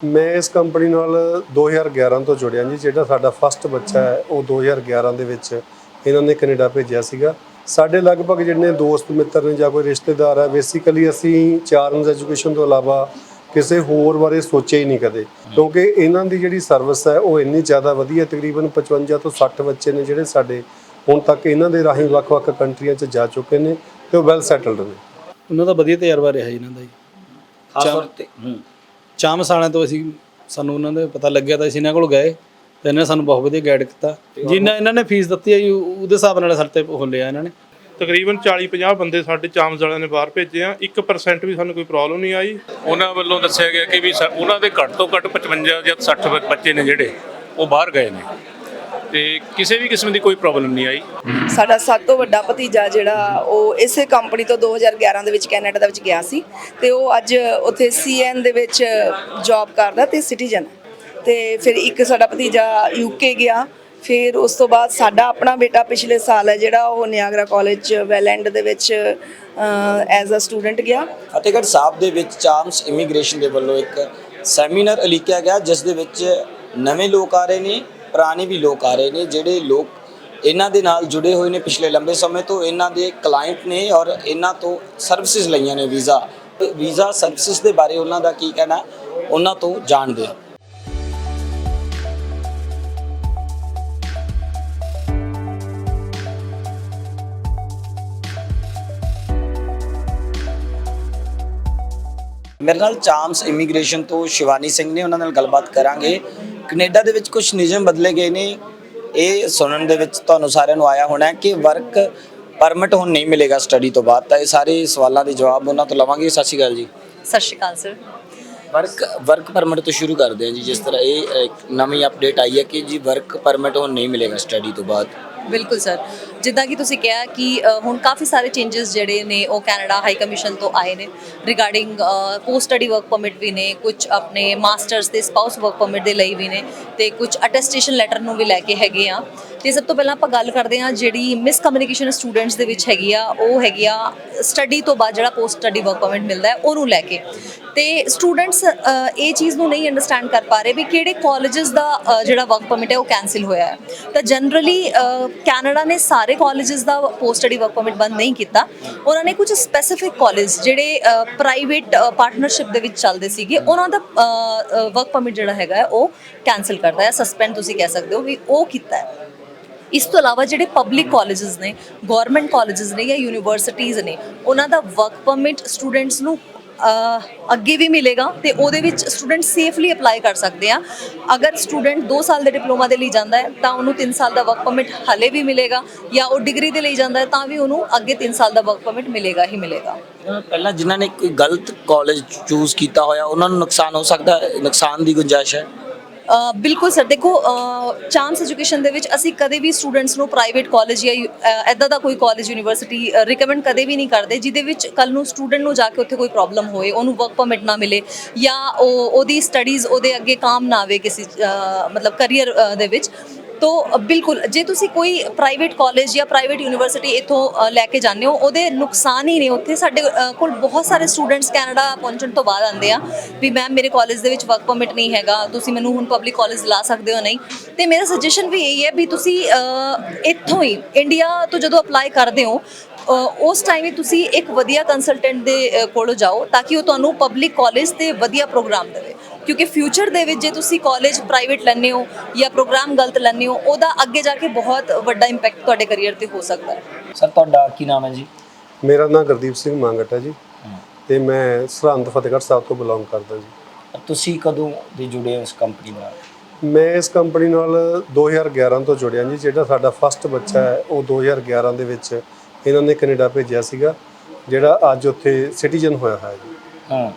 ਮੈਂ ਇਸ ਕੰਪਨੀ ਨਾਲ 2011 ਤੋਂ ਜੁੜਿਆ ਜੀ ਜਿਹੜਾ ਸਾਡਾ ਫਸਟ ਬੱਚਾ ਹੈ ਉਹ 2011 ਦੇ ਵਿੱਚ ਇਹਨਾਂ ਨੇ ਕੈਨੇਡਾ ਭੇਜਿਆ ਸੀਗਾ। ਸਾਡੇ ਲਗਭਗ ਜਿਹੜੇ ਦੋਸਤ ਮਿੱਤਰ ਨੇ ਜਾਂ ਕੋਈ ਰਿਸ਼ਤੇਦਾਰ ਹੈ ਬੇਸਿਕਲੀ ਅਸੀਂ ਚਾਰਨਸ ਐਜੂਕੇਸ਼ਨ ਤੋਂ ਇਲਾਵਾ ਕਿਸੇ ਹੋਰ ਬਾਰੇ ਸੋਚਿਆ ਹੀ ਨਹੀਂ ਕਦੇ। ਕਿਉਂਕਿ ਇਹਨਾਂ ਦੀ ਜਿਹੜੀ ਸਰਵਿਸ ਹੈ ਉਹ ਇੰਨੀ ਜ਼ਿਆਦਾ ਵਧੀਆ ਤਕਰੀਬਨ 55 ਤੋਂ 60 ਬੱਚੇ ਨੇ ਜਿਹੜੇ ਸਾਡੇ ਹੁਣ ਤੱਕ ਇਹਨਾਂ ਦੇ ਰਾਹੀਂ ਵੱਖ-ਵੱਖ ਕੰਟਰੀਆਂ 'ਚ ਜਾ ਚੁੱਕੇ ਨੇ ਤੇ ਉਹ ਵੈਲ ਸੈਟਲਡ ਨੇ। ਉਹਨਾਂ ਦਾ ਵਧੀਆ ਤਜਰਬਾ ਰਿਹਾ ਜੀ ਇਹਨਾਂ ਦਾ ਜੀ। ਖਾਸ ਤੌਰ ਤੇ ਹੂੰ ਚਾਹ ਮਸਾਲਿਆਂ ਤੋਂ ਅਸੀਂ ਸਾਨੂੰ ਉਹਨਾਂ ਦੇ ਪਤਾ ਲੱਗਿਆ ਤਾਂ ਅਸੀਂ ਇਹਨਾਂ ਕੋਲ ਗਏ ਤੇ ਇਹਨਾਂ ਨੇ ਸਾਨੂੰ ਬਹੁਤ ਵਧੀਆ ਗਾਈਡ ਕੀਤਾ। ਜਿੰਨਾ ਇਹਨਾਂ ਨੇ ਫੀਸ ਦਿੱਤੀ ਹੈ ਜੀ ਉਹ- ਉਹਦੇ ਹਿਸਾਬ ਨਾਲ ਸਾਡੇ ਤੇ ਉਹ ਲਿਆ ਇਹਨਾਂ ਨੇ। ਤਕਰੀਬਨ 40-50 ਬੰਦੇ ਸਾਡੇ ਚਾਮਸ ਵਾਲਿਆਂ ਨੇ ਬਾਹਰ ਭੇਜੇ ਆ। 1% ਵੀ ਸਾਨੂੰ ਕੋਈ ਪ੍ਰੋਬਲਮ ਨਹੀਂ ਆਈ। ਉਹਨਾਂ ਵੱਲੋਂ ਦੱਸਿਆ ਗਿਆ ਕਿ ਵੀ ਸਾ- ਉਹਨਾਂ ਦੇ ਘੱਟ ਤੋਂ ਘੱਟ 55 ਜਾਂ 60 ਬ- ਬੱਚੇ ਨੇ ਜਿਹੜੇ ਉਹ ਬਾਹਰ ਗਏ ਨੇ। ਤੇ ਕਿਸੇ ਵੀ ਕਿਸਮ ਦੀ ਕੋਈ ਪ੍ਰੋਬਲਮ ਨਹੀਂ ਆਈ। ਸਾਡਾ ਸਭ ਤੋਂ ਵੱਡਾ ਭਤੀਜਾ ਜਿਹੜਾ ਉਹ ਇਸੇ ਕੰਪਨੀ ਤੋਂ 2011 ਦੇ ਵਿੱਚ ਕੈਨੇਡਾ ਦੇ ਵਿੱਚ ਗਿਆ ਸੀ ਤੇ ਉਹ ਅੱਜ ਉੱਥੇ ਸੀਐਨ ਦੇ ਵਿੱਚ ਜੌਬ ਕਰਦਾ ਤੇ ਸਿਟੀਜ਼ਨ ਤੇ ਫਿਰ ਇੱਕ ਸਾਡਾ ਭਤੀਜਾ ਯੂਕੇ ਗਿਆ। ਫਿਰ ਉਸ ਤੋਂ ਬਾਅਦ ਸਾਡਾ ਆਪਣਾ ਬੇਟਾ ਪਿਛਲੇ ਸਾਲ ਹੈ ਜਿਹੜਾ ਉਹ ਨਿਆਗਰਾ ਕਾਲਜ ਵੈਲੈਂਡ ਦੇ ਵਿੱਚ ਐਜ਼ ਅ ਸਟੂਡੈਂਟ ਗਿਆ। ਫਤਿਹਗੜ੍ਹ ਸਾਹਿਬ ਦੇ ਵਿੱਚ ਚਾਰਮਸ ਇਮੀਗ੍ਰੇਸ਼ਨ ਦੇ ਵੱਲੋਂ ਇੱਕ ਸੈਮੀਨਾਰ ਉਲੀਕਿਆ ਗਿਆ ਜਿਸ ਦੇ ਵਿੱਚ ਨਵੇਂ ਲੋਕ ਆ ਰਹੇ ਨੇ। ਪੁਰਾਣੇ ਵੀ ਲੋਕ ਆ ਰਹੇ ਨੇ, ਜਿਹੜੇ ਲੋਕ ਇਹਨਾਂ ਦੇ ਨਾਲ ਜੁੜੇ ਹੋਏ ਨੇ ਪਿਛਲੇ ਲੰਬੇ ਸਮੇਂ ਤੋਂ, ਇਹਨਾਂ ਦੇ ਕਲਾਇੰਟ ਨੇ ਔਰ ਇਹਨਾਂ ਤੋਂ ਸਰਵਿਸਿਜ਼ ਲਈਆਂ ਨੇ ਵੀਜ਼ਾ। ਵੀਜ਼ਾ ਸਰਵਿਸਿਜ਼ ਦੇ ਬਾਰੇ ਉਹਨਾਂ ਦਾ ਕੀ ਕਹਿਣਾ, ਉਹਨਾਂ ਤੋਂ ਜਾਣਦੇ ਹਾਂ। ਮੇਰੇ ਨਾਲ ਚਾਮਸ ਇਮੀਗ੍ਰੇਸ਼ਨ ਤੋਂ ਸ਼ਿਵਾਨੀ ਸਿੰਘ ਨੇ, ਉਹਨਾਂ ਨਾਲ ਗੱਲਬਾਤ ਕਰਾਂਗੇ। ਕੈਨੇਡਾ ਦੇ ਵਿੱਚ ਕੁਝ ਨਿਯਮ ਬਦਲੇ ਗਏ ਨੇ। ਇਹ ਸੁਣਨ ਦੇ ਵਿੱਚ ਤੁਹਾਨੂੰ ਸਾਰਿਆਂ ਨੂੰ ਆਇਆ ਹੋਣਾ ਕਿ ਵਰਕ ਪਰਮਿਟ ਹੁਣ ਨਹੀਂ ਮਿਲੇਗਾ ਸਟੱਡੀ ਤੋਂ ਬਾਅਦ। ਤਾਂ ਇਹ ਸਾਰੇ ਸਵਾਲਾਂ ਦੇ ਜਵਾਬ ਉਹਨਾਂ ਤੋਂ ਲਵਾਂਗੇ। ਸਤਿ ਸ਼੍ਰੀ ਅਕਾਲ ਜੀ। ਸਤਿ ਸ਼੍ਰੀ ਅਕਾਲ ਸਰ। ਵਰਕ ਵਰਕ ਪਰਮਿਟ ਤੋਂ ਸ਼ੁਰੂ ਕਰਦੇ ਹਾਂ ਜੀ ਜਿਸ ਤਰ੍ਹਾਂ ਇਹ ਨਵੀਂ ਅਪਡੇਟ ਆਈ ਹੈ ਕਿ ਜੀ ਵਰਕ ਪਰਮਿਟ ਹੁਣ ਨਹੀਂ ਮਿਲੇਗਾ ਸਟੱਡੀ ਤੋਂ ਬਾਅਦ। ਬਿਲਕੁਲ ਸਰ। ਜਿੱਦਾਂ ਕਿ ਤੁਸੀਂ ਕਿਹਾ ਕਿ ਅ, ਹੁਣ ਕਾਫੀ ਸਾਰੇ ਚੇਂजेस ਜਿਹੜੇ ਨੇ ਉਹ ਕੈਨੇਡਾ ਹਾਈ ਕਮਿਸ਼ਨ ਤੋਂ ਆਏ ਨੇ। Regarding post study work permit ਵੀ ਨੇ ਕੁਝ ਆਪਣੇ ਮਾਸਟਰਸ ਦੇ ਸਪਾਊਸ ਵਰਕ ਪਰਮਿਟ ਦੇ ਲਈ ਵੀ ਨੇ ਤੇ ਕੁਝ ਅਟੈਸਟੇਸ਼ਨ ਲੈਟਰ ਨੂੰ ਵੀ ਲੈ ਕੇ ਹੈਗੇ ਆ। ਤੇ ਸਭ ਤੋਂ ਪਹਿਲਾਂ ਆਪਾਂ ਗੱਲ ਕਰਦੇ ਹਾਂ ਜਿਹੜੀ ਮਿਸ ਕਮਿਊਨੀਕੇਸ਼ਨ ਸਟੂਡੈਂਟਸ ਦੇ ਵਿੱਚ ਹੈਗੀ ਆ, ਉਹ ਹੈਗੀ ਆ ਸਟੱਡੀ ਤੋਂ ਬਾਅਦ ਜਿਹੜਾ ਪੋਸਟ ਸਟੱਡੀ ਵਰਕ ਪਰਮਿਟ ਮਿਲਦਾ ਹੈ, ਉਹਨੂੰ ਲੈ ਕੇ। ਤੇ ਸਟੂਡੈਂਟਸ ਇਹ ਚੀਜ਼ ਨੂੰ ਨਹੀਂ ਅੰਡਰਸਟੈਂਡ ਕਰ ਪਾ ਰਹੇ ਵੀ ਕਿਹੜੇ ਕਾਲਜਸ ਦਾ ਜਿਹੜਾ ਵਰਕ ਪਰਮਿਟ ਹੈ, ਉਹ ਕੈਨਸਲ ਹੋਇਆ ਹੈ। ਤਾਂ ਜਨਰਲੀ ਕੈਨੇਡਾ ਨੇ ਸਾਰੇ ਕਾਲਜਸ ਦਾ ਪੋਸਟ ਸਟੱਡੀ ਵਰਕ ਪਰਮਿਟ ਬੰਦ ਨਹੀਂ ਕੀਤਾ। ਉਹਨਾਂ ਨੇ ਕੁਝ ਸਪੈਸੀਫਿਕ ਕਾਲਜ ਜਿਹੜੇ ਪ੍ਰਾਈਵੇਟ ਪਾਰਟਨਰਸ਼ਿਪ ਦੇ ਵਿੱਚ ਚੱਲਦੇ ਸੀਗੇ, ਉਹਨਾਂ ਦਾ ਵਰਕ ਪਰਮਿਟ ਜਿਹੜਾ ਹੈਗਾ ਉਹ ਕੈਨਸਲ ਕਰਦਾ ਹੈ ਸਸਪੈਂਡ ਤੁਸੀਂ ਕਹਿ ਸਕਦੇ ਹੋ ਵੀ ਉਹ ਕੀਤਾ ਹੈ। ਇਸ ਤੋਂ ਇਲਾਵਾ ਜਿਹੜੇ ਪਬਲਿਕ ਕਾਲਜਸ ਨੇ ਗਵਰਨਮੈਂਟ ਕਾਲਜਸ ਨੇ ਜਾਂ ਯੂਨੀਵਰਸਿਟੀਆਂ ਨੇ, ਉਹਨਾਂ ਦਾ ਵਰਕ ਪਰਮਿਟ ਸਟੂਡੈਂਟਸ ਨੂੰ ਅੱਗੇ ਵੀ ਮਿਲੇਗਾ ਤੇ ਉਹਦੇ ਵਿੱਚ ਸਟੂਡੈਂਟ ਸੇਫਲੀ ਅਪਲਾਈ ਕਰ ਸਕਦੇ ਆ। ਅਗਰ ਸਟੂਡੈਂਟ 2 ਸਾਲ ਦੇ ਡਿਪਲੋਮਾ ਦੇ ਲਈ ਜਾਂਦਾ ਹੈ, ਤਾਂ ਉਹਨੂੰ 3 ਸਾਲ ਦਾ ਵਰਕ ਪਰਮਿਟ ਹਲੇ ਵੀ ਮਿਲੇਗਾ ਜਾਂ ਉਹ ਡਿਗਰੀ ਦੇ ਲਈ ਜਾਂਦਾ ਹੈ, ਤਾਂ ਵੀ ਉਹਨੂੰ ਅੱਗੇ 3 ਸਾਲ ਦਾ ਵਰਕ ਪਰਮਿਟ ਮਿਲੇਗਾ ਹੀ ਮਿਲੇਗਾ। ਪਹਿਲਾਂ ਜਿਨ੍ਹਾਂ ਨੇ ਕੋਈ ਗਲਤ ਕਾਲਜ ਚੂਜ਼ ਕੀਤਾ ਹੋਇਆ, ਉਹਨਾਂ ਨੂੰ ਨੁਕਸਾਨ ਹੋ ਸਕਦਾ ਨੁਕਸਾਨ ਦੀ ਗੁੰਜਾਇਸ਼ ਹੈ? ਬਿਲਕੁਲ ਸਰ, ਦੇਖੋ ਚਾਂਸ ਐਜੂਕੇਸ਼ਨ ਦੇ ਵਿੱਚ ਅਸੀਂ ਕਦੇ ਵੀ ਸਟੂਡੈਂਟਸ ਨੂੰ ਪ੍ਰਾਈਵੇਟ ਕਾਲਜ ਜਾਂ ਐਦਾਂ ਦਾ ਕੋਈ ਕਾਲਜ ਯੂਨੀਵਰਸਿਟੀ ਰਿਕਮੈਂਡ ਕਦੇ ਵੀ ਨਹੀਂ ਕਰਦੇ, ਜਿਹਦੇ ਵਿੱਚ ਕੱਲ ਨੂੰ ਸਟੂਡੈਂਟ ਨੂੰ ਜਾ ਕੇ ਉੱਥੇ ਕੋਈ ਪ੍ਰੋਬਲਮ ਹੋਏ, ਉਹਨੂੰ ਵਰਕ ਪਰਮਿਟ ਨਾ ਮਿਲੇ ਜਾਂ ਉਹ, ਉਹਦੀ ਸਟੱਡੀਜ਼ ਉਹਦੇ ਅੱਗੇ ਕਾਮ ਨਾ ਆਵੇ ਕਿਸੇ ਮਤਲਬ ਕਰੀਅਰ ਦੇ ਵਿੱਚ। ਤੋਂ ਬਿਲਕੁਲ ਜੇ ਤੁਸੀਂ ਕੋਈ ਪ੍ਰਾਈਵੇਟ ਕਾਲਜ ਜਾਂ ਪ੍ਰਾਈਵੇਟ ਯੂਨੀਵਰਸਿਟੀ ਇਥੋਂ ਲੈ ਕੇ ਜਾਂਦੇ ਹੋ ਉਹਦੇ ਨੁਕਸਾਨ ਹੀ ਨੇ ਉੱਥੇ। ਸਾਡੇ ਕੋਲ ਬਹੁਤ ਸਾਰੇ ਸਟੂਡੈਂਟਸ ਕੈਨੇਡਾ ਪਹੁੰਚਣ ਤੋਂ ਬਾਅਦ ਆਉਂਦੇ ਆ ਵੀ ਮੈਮ ਮੇਰੇ ਕਾਲਜ ਦੇ ਵਿੱਚ ਵਰਕ ਪਰਮਿਟ ਨਹੀਂ ਹੈਗਾ ਤੁਸੀਂ ਮੈਨੂੰ ਹੁਣ ਪਬਲਿਕ ਕਾਲਜ ਲਾ ਸਕਦੇ ਹੋ ਨਹੀਂ? ਤੇ ਮੇਰਾ ਸੁਜੈਸ਼ਨ ਵੀ ਇਹੀ ਹੈ ਵੀ ਤੁਸੀਂ ਇੱਥੋਂ ਹੀ ਇੰਡੀਆ ਤੋਂ ਜਦੋਂ ਅਪਲਾਈ ਕਰਦੇ ਹੋ ਉਸ ਟਾਈਮ ਹੀ ਤੁਸੀਂ ਇੱਕ ਵਧੀਆ ਕੰਸਲਟੈਂਟ ਦੇ ਅ, ਕੋਲੋਂ ਜਾਓ ਤਾਂ ਕਿ ਉਹ ਤੁਹਾਨੂੰ ਪਬਲਿਕ ਕਾਲਜ ਤੇ ਵਧੀਆ ਪ੍ਰੋਗਰਾਮ ਦੇਵੇ। ਕਿਉਂਕਿ ਫਿਊਚਰ ਦੇ ਵਿੱਚ ਜੇ ਤੁਸੀਂ ਕਾਲਜ ਪ੍ਰਾਈਵੇਟ ਲੈਂਦੇ ਹੋ ਜਾਂ ਪ੍ਰੋਗਰਾਮ ਗਲਤ ਲੈਂਦੇ ਹੋ ਉਹਦਾ ਅੱਗੇ ਜਾ ਕੇ ਬਹੁਤ ਵੱਡਾ ਇੰਪੈਕਟ ਤੁਹਾਡੇ ਕੈਰੀਅਰ ਤੇ ਹੋ ਸਕਦਾ ਹੈ। ਸਰ ਤੁਹਾਡਾ ਕੀ ਨਾਮ ਹੈ ਜੀ? ਮੇਰਾ ਨਾਮ ਗੁਰਦੀਪ ਸਿੰਘ ਮੰਗਟ ਹੈ ਜੀ। ਤੇ ਮੈਂ ਸਰਹੰਦ ਫਤਿਹਗੜ੍ਹ ਸਾਹਿਬ ਤੋਂ ਬਿਲੋਂਗ ਕਰਦਾ ਜੀ। ਤੁਸੀਂ ਕਦੋਂ ਦੇ ਜੁੜੇ ਹੋ ਇਸ ਕੰਪਨੀ ਨਾਲ? ਮੈਂ ਇਸ ਕੰਪਨੀ ਨਾਲ 2011 ਤੋਂ ਜੁੜਿਆ ਜੀ। ਜਿਹੜਾ ਸਾਡਾ ਫਸਟ ਬੱਚਾ ਹੈ ਉਹ 2011 ਦੇ ਵਿੱਚ ਇਹਨਾਂ ਨੇ ਕੈਨੇਡਾ ਭੇਜਿਆ ਸੀਗਾ ਜਿਹੜਾ ਅੱਜ ਉੱਥੇ ਸਿਟੀਜ਼ਨ ਹੋਇਆ ਹੋਇਆ ਜੀ। ਹਾਂ।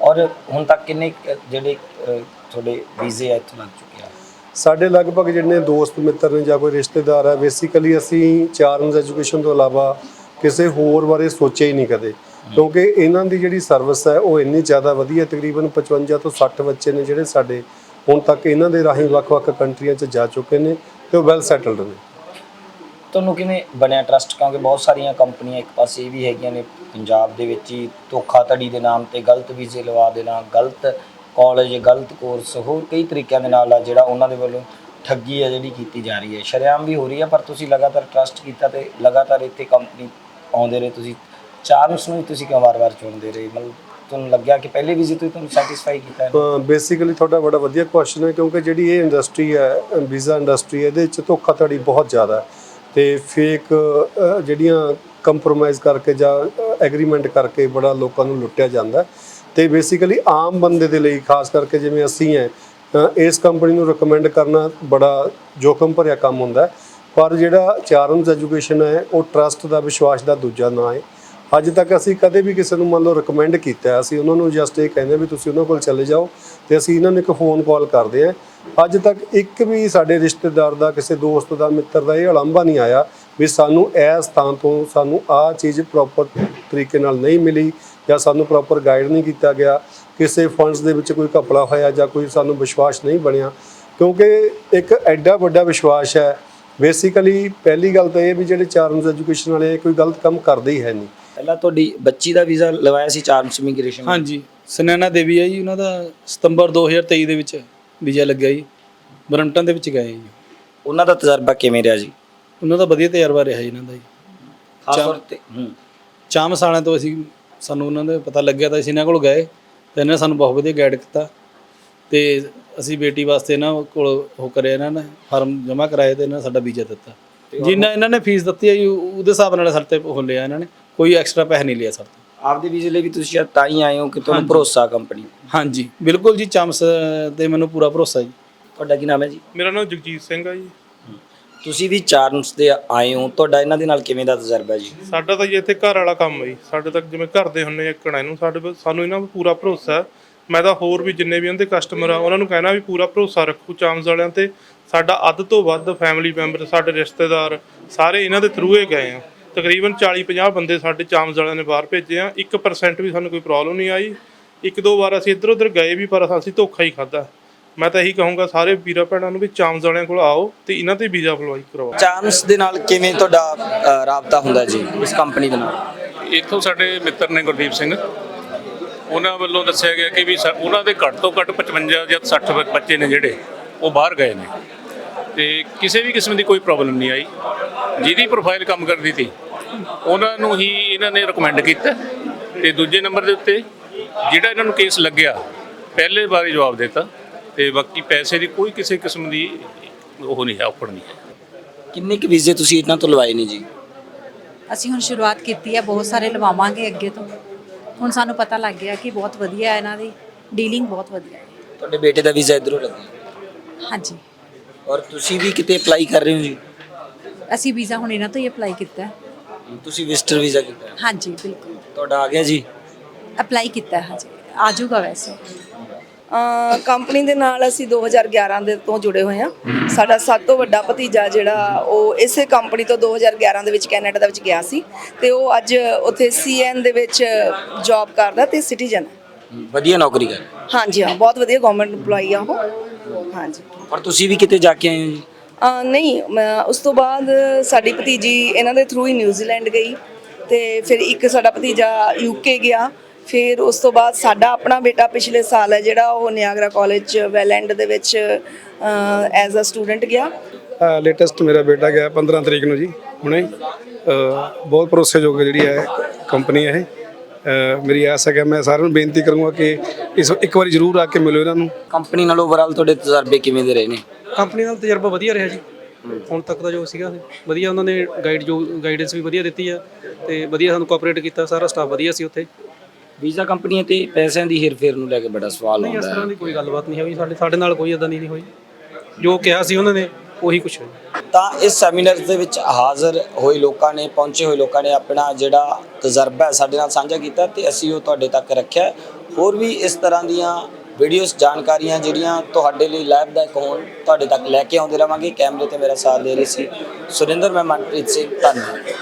ਔਰ ਹੁਣ ਤੱਕ ਕਿੰਨੇ ਜਿਹੜੇ ਤੁਹਾਡੇ ਵੀਜ਼ੇ ਆ ਇੱਥੋਂ ਲੱਗ ਚੁੱਕੇ ਆ? ਸਾਡੇ ਲਗਭਗ ਜਿਹੜੇ ਦੋਸਤ ਮਿੱਤਰ ਨੇ ਜਾਂ ਕੋਈ ਰਿਸ਼ਤੇਦਾਰ ਹੈ ਬੇਸਿਕਲੀ ਅਸੀਂ ਚਾਰਨਸ ਐਜੂਕੇਸ਼ਨ ਤੋਂ ਇਲਾਵਾ ਕਿਸੇ ਹੋਰ ਬਾਰੇ ਸੋਚਿਆ ਹੀ ਨਹੀਂ ਕਦੇ। ਕਿਉਂਕਿ ਇਹਨਾਂ ਦੀ ਜਿਹੜੀ ਸਰਵਿਸ ਹੈ ਉਹ ਇੰਨੀ ਜ਼ਿਆਦਾ ਵਧੀਆ ਤਕਰੀਬਨ 55 ਤੋਂ 60 ਬੱਚੇ ਨੇ ਜਿਹੜੇ ਸਾਡੇ ਹੁਣ ਤੱਕ ਇਹਨਾਂ ਦੇ ਰਾਹੀਂ ਵੱਖ-ਵੱਖ ਕੰਟਰੀਆਂ 'ਚ ਜਾ ਚੁੱਕੇ ਨੇ ਤੇ ਉਹ ਵੈਲ ਸੈਟਲਡ ਨੇ। ਤੁਹਾਨੂੰ ਕਿਵੇਂ ਬਣਿਆ ਟਰਸਟ ਕਿਉਂਕਿ ਬਹੁਤ ਸਾਰੀਆਂ ਕੰਪਨੀਆਂ ਇੱਕ ਪਾਸੇ ਇਹ ਵੀ ਹੈਗੀਆਂ ਨੇ, ਪੰਜਾਬ ਦੇ ਵਿੱਚ ਹੀ ਧੋਖਾਧੜੀ ਦੇ ਨਾਮ ਤੇ ਗਲਤ ਵੀਜ਼ੇ ਲਵਾ ਦੇਣਾ, ਗਲਤ ਕਾਲਜ ਗਲਤ ਕੋਰਸ ਹੋਰ ਕਈ ਤਰੀਕਿਆਂ ਦੇ ਨਾਲ ਆ ਜਿਹੜਾ ਉਹਨਾਂ ਦੇ ਵੱਲੋਂ ਠੱਗੀ ਆ ਜਿਹੜੀ ਕੀਤੀ ਜਾ ਰਹੀ ਹੈ। ਸ਼ਰੇਆਮ ਵੀ ਹੋ ਰਹੀ ਹੈ ਪਰ ਤੁਸੀਂ ਲਗਾਤਾਰ ਟਰਸਟ ਕੀਤਾ ਤੇ ਲਗਾਤਾਰ ਇੱਥੇ ਕੰਪਨੀ ਆਉਂਦੇ ਰਹੇ, ਤੁਸੀਂ ਚਾਂਸ ਨੂੰ ਹੀ ਤੁਸੀਂ ਕਿਉਂ ਵਾਰ-ਵਾਰ ਚੁਣਦੇ ਰਹੇ? ਮਤਲਬ ਤੁਹਾਨੂੰ ਲੱਗਿਆ ਕਿ ਪਹਿਲੇ ਵੀਜ਼ੇ ਤੋਂ ਹੀ ਤੁਹਾਨੂੰ ਸੈਟੀਸਫਾਈ ਕੀਤਾ ਹੈ ਬੇਸਿਕਲੀ ਤੁਹਾਡਾ ਬੜਾ ਵਧੀਆ ਕੁਐਸਚਨ ਹੈ, ਕਿਉਂਕਿ ਜਿਹੜੀ ਇਹ ਇੰਡਸਟਰੀ ਹੈ ਵੀਜ਼ਾ ਇੰਡਸਟਰੀ ਇਹਦੇ ਵਿੱਚ ਧੋਖਾਧੜੀ ਬਹੁਤ ਜ਼ਿਆਦਾ ਹੈ। ਤੇ ਫੇਕ ਜਿਹੜੀਆਂ ਕੰਪਰੋਮਾਈਜ਼ ਕਰਕੇ ਜਾਂ ਐਗਰੀਮੈਂਟ ਕਰਕੇ ਬੜਾ ਲੋਕਾਂ ਨੂੰ ਲੁੱਟਿਆ ਜਾਂਦਾ ਹੈ। ਤੇ ਬੇਸਿਕਲੀ ਆਮ ਬੰਦੇ ਦੇ ਲਈ, ਖਾਸ ਕਰਕੇ ਜਿਵੇਂ ਅਸੀਂ ਹੈ ਇਸ ਕੰਪਨੀ ਨੂੰ ਰეკਮੈਂਡ ਕਰਨਾ ਬੜਾ ਜੋਖਮ ਭਰਿਆ ਕੰਮ ਹੁੰਦਾ ਪਰ ਜਿਹੜਾ ਚਾਰਮਸ ਐਜੂਕੇਸ਼ਨ ਹੈ, ਉਹ ਟਰਸਟ ਦਾ, ਵਿਸ਼ਵਾਸ ਦਾ ਦੂਜਾ ਨਾਂ ਹੈ ਅੱਜ ਤੱਕ ਅਸੀਂ ਕਦੇ ਵੀ ਕਿਸੇ ਨੂੰ ਮੰਨ ਲਓ ਰეკਮੈਂਡ ਕੀਤਾ ਅਸੀਂ ਉਹਨਾਂ ਨੂੰ ਜਸਟ ਇਹ ਕਹਿੰਦੇ ਵੀ ਤੁਸੀਂ ਉਹਨਾਂ ਕੋਲ ਚਲੇ ਜਾਓ ਤੇ ਅਸੀਂ ਇਹਨਾਂ ਨੂੰ ਇੱਕ ਫੋਨ ਕਾਲ ਕਰਦੇ ਹਾਂ। ਅੱਜ ਤੱਕ ਇੱਕ ਵੀ ਸਾਡੇ ਰਿਸ਼ਤੇਦਾਰ ਦਾ, ਕਿਸੇ ਦੋਸਤ ਦਾ, ਮਿੱਤਰ ਦਾ ਇਹ ਅਲੰਭਾ ਨਹੀਂ ਆਇਆ ਵੀ ਸਾਨੂੰ ਇਸ ਥਾਂ ਤੋਂ ਸਾਨੂੰ ਆਹ ਚੀਜ਼ ਪ੍ਰੋਪਰ ਤਰੀਕੇ ਨਾਲ ਨਹੀਂ ਮਿਲੀ ਜਾਂ ਸਾਨੂੰ ਪ੍ਰੋਪਰ ਗਾਈਡ ਨਹੀਂ ਕੀਤਾ ਗਿਆ। ਕਿਸੇ ਫੰਡਸ ਦੇ ਵਿੱਚ ਕੋਈ ਘਪਲਾ ਹੋਇਆ ਜਾਂ ਕੋਈ ਸਾਨੂੰ ਵਿਸ਼ਵਾਸ ਨਹੀਂ ਬਣਿਆ। ਕਿਉਂਕਿ ਇੱਕ ਐਡਾ ਵੱਡਾ ਵਿਸ਼ਵਾਸ ਹੈ। ਬੇਸਿਕਲੀ ਪਹਿਲੀ ਗੱਲ ਤਾਂ ਇਹ ਵੀ ਜਿਹੜੇ ਚਾਰਮਸ ਐਜੂਕੇਸ਼ਨ ਵਾਲੇ ਕੋਈ ਗਲਤ ਕੰਮ ਕਰਦੇ ਹੀ ਹੈ ਨਹੀਂ। ਪਹਿਲਾਂ ਤੁਹਾਡੀ ਬੱਚੀ ਦਾ ਵੀਜ਼ਾ ਲਵਾਇਆ ਸੀ ਚਾਰਮਸ ਇਮੀਗ੍ਰੇਸ਼ਨ ਹਾਂਜੀ। ਸੁਨੈਨਾ ਦੇਵੀ ਹੈ ਜੀ ਉਹਨਾਂ ਦਾ ਸਤੰਬਰ 2023 ਦੇ ਵਿੱਚ ਵੀਜ਼ਾ ਲੱਗਿਆ ਜੀ। ਬਰੰਟਨ ਦੇ ਵਿੱਚ ਗਏ ਜੀ। ਉਹਨਾਂ ਦਾ ਤਜਰਬਾ ਕਿਵੇਂ ਰਿਹਾ ਜੀ? ਉਹਨਾਂ ਦਾ ਵਧੀਆ ਤਜਰਬਾ ਰਿਹਾ ਜੀ ਇਹਨਾਂ ਦਾ ਜੀ। ਖਾਸ ਤੌਰ ਤੇ ਹੂੰ। ਚਾਮ ਸਾਲਾਂ ਤੋਂ ਅਸੀਂ ਸਾਨੂੰ ਉਹਨਾਂ ਦੇ ਪਤਾ ਲੱਗਿਆ ਤਾਂ ਅਸੀਂ ਇਹਨਾਂ ਕੋਲ ਗਏ ਤੇ ਇਹਨਾਂ ਨੇ ਸਾਨੂੰ ਬਹੁਤ ਵਧੀਆ ਗਾਈਡ ਕੀਤਾ ਤੇ ਅਸੀਂ ਬੇਟੀ ਵਾਸਤੇ ਇਹਨਾਂ ਕੋਲ ਉਹ ਕਰਿਆ ਇਹਨਾਂ ਨੇ ਫਾਰਮ ਜਮ੍ਹਾਂ ਕਰਾਏ ਤੇ ਇਹਨਾਂ ਸਾਡਾ ਵੀਜ਼ਾ ਦਿੱਤਾ। ਜਿੰਨਾ ਇਹਨਾਂ ਨੇ ਫੀਸ ਦਿੱਤੀ ਹੈ ਉਹਦੇ ਹਿਸਾਬ ਨਾਲ ਸਾਡੇ ਤੇ ਉਹ ਲਿਆ ਇਹਨਾਂ ਨੇ। ਕੋਈ ਐਕਸਟਰਾ ਪੈਸੇ ਨਹੀਂ ਲਿਆ ਤੋਂ ਆਪਦੇ ਵੀਜ਼ੇ ਲਈ ਵੀ ਤੁਸੀਂ ਸ਼ਾਇਦ ਤਾਂ ਹੀ ਆਏ ਹੋ ਕਿ ਤੁਹਾਨੂੰ ਭਰੋਸਾ ਕੰਪਨੀ ਹਾਂਜੀ ਬਿਲਕੁਲ ਜੀ ਚਾਮਸ ਤੇ ਮੈਨੂੰ ਪੂਰਾ ਭਰੋਸਾ ਜੀ। ਤੁਹਾਡਾ ਕੀ ਨਾਮ ਹੈ ਜੀ? ਮੇਰਾ ਨਾਮ ਜਗਜੀਤ ਸਿੰਘ ਆ ਜੀ। ਤੁਸੀਂ ਵੀ ਚਾਰਮਸ ਦੇ ਆਏ ਹੋ ਤੁਹਾਡਾ ਇਹਨਾਂ ਦੇ ਨਾਲ ਕਿਵੇਂ ਦਾ ਤਜਰਬਾ ਜੀ? ਸਾਡਾ ਤਾਂ ਜੀ ਇੱਥੇ ਘਰ ਵਾਲਾ ਕੰਮ ਹੈ ਜੀ। ਸਾਡੇ ਤੱਕ ਜਿਵੇਂ ਘਰ ਦੇ ਹੁੰਨੇ ਇੱਕਣਾ ਇਹਨੂੰ ਸਾਡੇ ਸਾਨੂੰ ਇਹਨਾਂ 'ਤੇ ਪੂਰਾ ਭਰੋਸਾ ਹੈ ਮੈਂ ਤਾਂ ਹੋਰ ਵੀ ਜਿੰਨੇ ਵੀ ਉਹਦੇ ਕਸਟਮਰ ਆ ਉਹਨਾਂ ਨੂੰ ਕਹਿਣਾ ਵੀ ਪੂਰਾ ਭਰੋਸਾ ਰੱਖੋ ਚਾਮਸ ਵਾਲਿਆਂ ਤੇ। ਸਾਡਾ ਅੱਧ ਤੋਂ ਵੱਧ ਫੈਮਿਲੀ ਮੈਂਬਰ ਸਾਡੇ ਰਿਸ਼ਤੇਦਾਰ ਸਾਰੇ ਇਹਨਾਂ ਦੇ ਥਰੂ ਹੀ ਗਏ ਆ। ਤਕਰੀਬਨ 40-50 ਬੰਦੇ ਸਾਡੇ ਚਾਮਸ ਵਾਲਿਆਂ ਨੇ ਬਾਹਰ ਭੇਜੇ ਆ। 1% ਵੀ ਸਾਨੂੰ ਕੋਈ ਪ੍ਰੋਬਲਮ ਨਹੀਂ ਆਈ। ਇੱਕ ਦੋ ਵਾਰ ਅਸੀਂ ਇੱਧਰ ਉੱਧਰ ਗਏ ਵੀ ਪਰ ਅਸੀਂ ਧੋਖਾ ਹੀ ਖਾਦਾ ਮੈਂ ਤਾਂ ਇਹੀ ਕਹੂੰਗਾ ਸਾਰੇ ਵੀਰਾਂ ਭੈਣਾਂ ਨੂੰ ਵੀ ਚਾਮਸ ਵਾਲਿਆਂ ਕੋਲ ਆਓ ਤੇ ਇਹਨਾਂ ਤੇ ਵੀਜ਼ਾ ਅਪਲਾਈ ਕਰਵਾਓ। ਚਾਰਮਸ ਦੇ ਨਾਲ ਕਿਵੇਂ ਤੁਹਾਡਾ ਅ, ਰਾਬਤਾ ਹੁੰਦਾ ਜੀ ਇਸ ਕੰਪਨੀ ਦੇ ਨਾਲ? ਇੱਥੋਂ ਸਾਡੇ ਮਿੱਤਰ ਨੇ ਗੁਰਦੀਪ ਸਿੰਘ। ਉਹਨਾਂ ਵੱਲੋਂ ਦੱਸਿਆ ਗਿਆ ਕਿ ਵੀ ਸਾ- ਉਹਨਾਂ ਦੇ ਘੱਟ ਤੋਂ ਘੱਟ 55 ਜਾਂ 60 ਬ- ਬੱਚੇ ਨੇ ਜਿਹੜੇ ਉਹ ਬਾਹਰ ਗਏ ਨੇ। ਤੇ ਕਿਸੇ ਵੀ ਕਿਸਮ ਦੀ ਕੋਈ ਪ੍ਰੋਬਲਮ ਨਹੀਂ ਆਈ। ਜਿਹਦੀ ਪ੍ਰੋਫਾਈਲ ਕੰਮ ਕਰਦੀ ਸੀ ਉਹਨਾਂ ਨੂੰ ਹੀ ਇਹਨਾਂ ਨੇ ਰეკਮੈਂਡ ਕੀਤਾ ਤੇ ਦੂਜੇ ਨੰਬਰ ਦੇ ਉੱਤੇ ਜਿਹੜਾ ਇਹਨਾਂ ਨੂੰ ਕੇਸ ਲੱਗਿਆ ਪਹਿਲੇ ਵਾਰੀ ਜਵਾਬ ਦਿੱਤਾ ਤੇ ਬਾਕੀ ਪੈਸੇ ਦੀ ਕੋਈ ਕਿਸੇ ਕਿਸਮ ਦੀ ਉਹ ਨਹੀਂ ਹੈ ਔਫਰ ਨਹੀਂ ਹੈ। ਕਿੰਨੇ ਕੁ ਵੀਜ਼ੇ ਤੁਸੀਂ ਇਹਨਾਂ ਤੋਂ ਲਵਾਏ ਨੇ ਜੀ? ਅਸੀਂ ਹੁਣ ਸ਼ੁਰੂਆਤ ਕੀਤੀ ਹੈ ਬਹੁਤ ਸਾਰੇ ਲਵਾਵਾਂਗੇ ਅੱਗੇ ਤੋਂ। ਹੁਣ ਸਾਨੂੰ ਪਤਾ ਲੱਗ ਗਿਆ ਕਿ ਬਹੁਤ ਵਧੀਆ ਹੈ ਇਹਨਾਂ ਦੀ ਡੀਲਿੰਗ ਬਹੁਤ ਵਧੀਆ ਹੈ। ਤੁਹਾਡੇ ਬੇਟੇ ਦਾ ਵੀਜ਼ਾ ਇਧਰੋਂ ਲੱਗਿਆ ਹਾਂਜੀ। ਔਰ ਤੁਸੀਂ ਵੀ ਕਿਤੇ ਅਪਲਾਈ ਕਰ ਰਹੇ ਹੋ ਜੀ? ਅਸੀਂ ਵੀਜ਼ਾ ਹੁਣ ਇਹਨਾਂ ਤੋਂ ਹੀ ਅਪਲਾਈ ਕੀਤਾ ਹੈ। ਤੁਸੀਂ ਵਿਜ਼ਟਰ ਵੀਜ਼ਾ ਕੀਤਾ ਹੈ। ਹਾਂਜੀ ਬਿਲਕੁਲ। ਤੁਹਾਡਾ ਆ ਗਿਆ ਜੀ? ਅਪਲਾਈ ਕੀਤਾ ਹੈ ਹਾਂਜੀ। ਆ ਜਾਊਗਾ ਵੈਸੇ। ਕੰਪਨੀ ਦੇ ਨਾਲ ਅਸੀਂ 2011 ਦੇ ਤੋਂ ਜੁੜੇ ਹੋਏ ਹਾਂ। ਸਾਡਾ ਸਭ ਤੋਂ ਵੱਡਾ ਭਤੀਜਾ ਜਿਹੜਾ ਉਹ ਇਸੇ ਕੰਪਨੀ ਤੋਂ 2011 ਦੇ ਵਿੱਚ ਕੈਨੇਡਾ ਦੇ ਵਿੱਚ ਗਿਆ ਸੀ। ਤੇ ਉਹ ਅੱਜ ਉੱਥੇ ਸੀਐਨ ਦੇ ਵਿੱਚ ਜੌਬ ਕਰਦਾ ਤੇ ਸਿਟੀਜ਼ਨ ਵਧੀਆ ਨੌਕਰੀ ਕਰ ਹਾਂਜੀ ਹਾਂ ਬਹੁਤ ਵਧੀਆ ਗਵਰਨਮੈਂਟ EMPLOYE ਆ ਉਹ। ਹਾਂਜੀ। ਔਰ ਤੁਸੀਂ ਵੀ ਕਿਤੇ ਜਾ ਕੇ ਆਏ ਹੋ ਜੀ? ਨਹੀਂ ਮੈਂ ਉਸ ਤੋਂ ਬਾਅਦ ਸਾਡੀ ਭਤੀਜੀ ਇਹਨਾਂ ਦੇ ਥਰੂ ਹੀ ਨਿਊਜ਼ੀਲੈਂਡ ਗਈ ਤੇ ਫਿਰ ਇੱਕ ਸਾਡਾ ਭਤੀਜਾ ਯੂਕੇ ਗਿਆ। ਫਿਰ ਉਸ ਤੋਂ ਬਾਅਦ ਸਾਡਾ ਆਪਣਾ ਬੇਟਾ ਪਿਛਲੇ ਸਾਲ ਹੈ ਜਿਹੜਾ ਉਹ ਨਿਆਗਰਾ ਕਾਲਜ ਵੈਲੈਂਡ ਦੇ ਵਿੱਚ ਐਜ਼ ਅ ਸਟੂਡੈਂਟ ਗਿਆ। ਲੇਟੈਸਟ ਮੇਰਾ ਬੇਟਾ ਗਿਆ 15 ਤਰੀਕ ਨੂੰ ਜੀ ਹੁਣੇ। ਬਹੁਤ ਭਰੋਸੇਯੋਗ ਜਿਹੜੀ ਹੈ ਕੰਪਨੀ ਹੈ ਇਹ। ਮੇਰੀ ਆਸ ਹੈ ਕਿ ਮੈਂ ਸਾਰਿਆਂ ਨੂੰ ਬੇਨਤੀ ਕਰੂੰਗਾ ਕਿ ਇਸ ਇੱਕ ਵਾਰੀ ਜ਼ਰੂਰ ਆ ਕੇ ਮਿਲੋ ਇਹਨਾਂ ਨੂੰ। ਕੰਪਨੀ ਨਾਲ ਓਵਰਆਲ ਤੁਹਾਡੇ ਤਜਰਬੇ ਕਿਵੇਂ ਦੇ ਰਹੇ ਨੇ? ਕੰਪਨੀ ਨਾਲ ਤਜਰਬਾ ਵਧੀਆ ਰਿਹਾ ਜੀ। ਹੁਣ ਤੱਕ ਦਾ ਜੋ ਸੀਗਾ ਵਧੀਆ ਉਹਨਾਂ ਨੇ ਗਾਈਡ ਜੋ ਗਾਈਡੈਂਸ ਵੀ ਵਧੀਆ ਦਿੱਤੀ ਆ ਤੇ ਵਧੀਆ ਸਾਨੂੰ ਕੋਆਪਰੇਟ ਕੀਤਾ ਸਾਰਾ ਸਟਾਫ ਵਧੀਆ ਸੀ ਉੱਥੇ। ਵੀਜ਼ਾ ਕੰਪਨੀਆਂ ਤੇ ਪੈਸਿਆਂ ਦੀ ਹੇਰ-ਫੇਰ ਨੂੰ ਲੈ ਕੇ ਬੜਾ ਸਵਾਲ ਨਹੀਂ ਇਸ ਤਰ੍ਹਾਂ ਹੈ। ਦੀ ਕੋਈ ਗੱਲਬਾਤ ਨਹੀਂ ਹੋਈ ਸਾਡੇ ਸਾਡੇ ਨਾਲ ਕੋਈ ਇਦਾਂ ਦੀ ਨਹੀਂ ਹੋਈ। ਜੋ ਕਿਹਾ ਸੀ ਉਹਨਾਂ ਨੇ ਉਹੀ ਕੁਝ ਹੋਇਆ। ਤਾਂ ਇਸ ਸੈਮੀਨਾਰ ਦੇ ਵਿੱਚ ਹਾਜ਼ਰ ਹੋਏ ਲੋਕਾਂ ਨੇ ਪਹੁੰਚੇ ਹੋਏ ਲੋਕਾਂ ਨੇ ਆਪਣਾ ਜਿਹੜਾ ਤਜਰਬਾ ਹੈ ਸਾਡੇ ਨਾਲ ਸਾਂਝਾ ਕੀਤਾ ਤੇ ਅਸੀਂ ਉਹ ਤੁਹਾਡੇ ਤੱਕ ਰੱਖਿਆ ਹੋਰ ਵੀ ਇਸ ਤਰ੍ਹਾਂ ਦੀਆਂ ਵੀਡੀਓਜ਼ ਜਾਣਕਾਰੀਆਂ ਜਿਹੜੀਆਂ ਤੁਹਾਡੇ ਲਈ ਲਾਭਦਾਇਕ ਹੋਣ, ਤੁਹਾਡੇ ਤੱਕ ਲੈ ਕੇ ਆਉਂਦੇ ਰਵਾਂਗੇ। ਕੈਮਰੇ ਤੇ ਮੇਰਾ ਸਾਥ ਦੇ ਰਹੀ ਸੀ ਸੁਰਿੰਦਰ, ਮੈਂ ਮਨਪ੍ਰੀਤ ਸਿੰਘ, ਧੰਨਵਾਦ।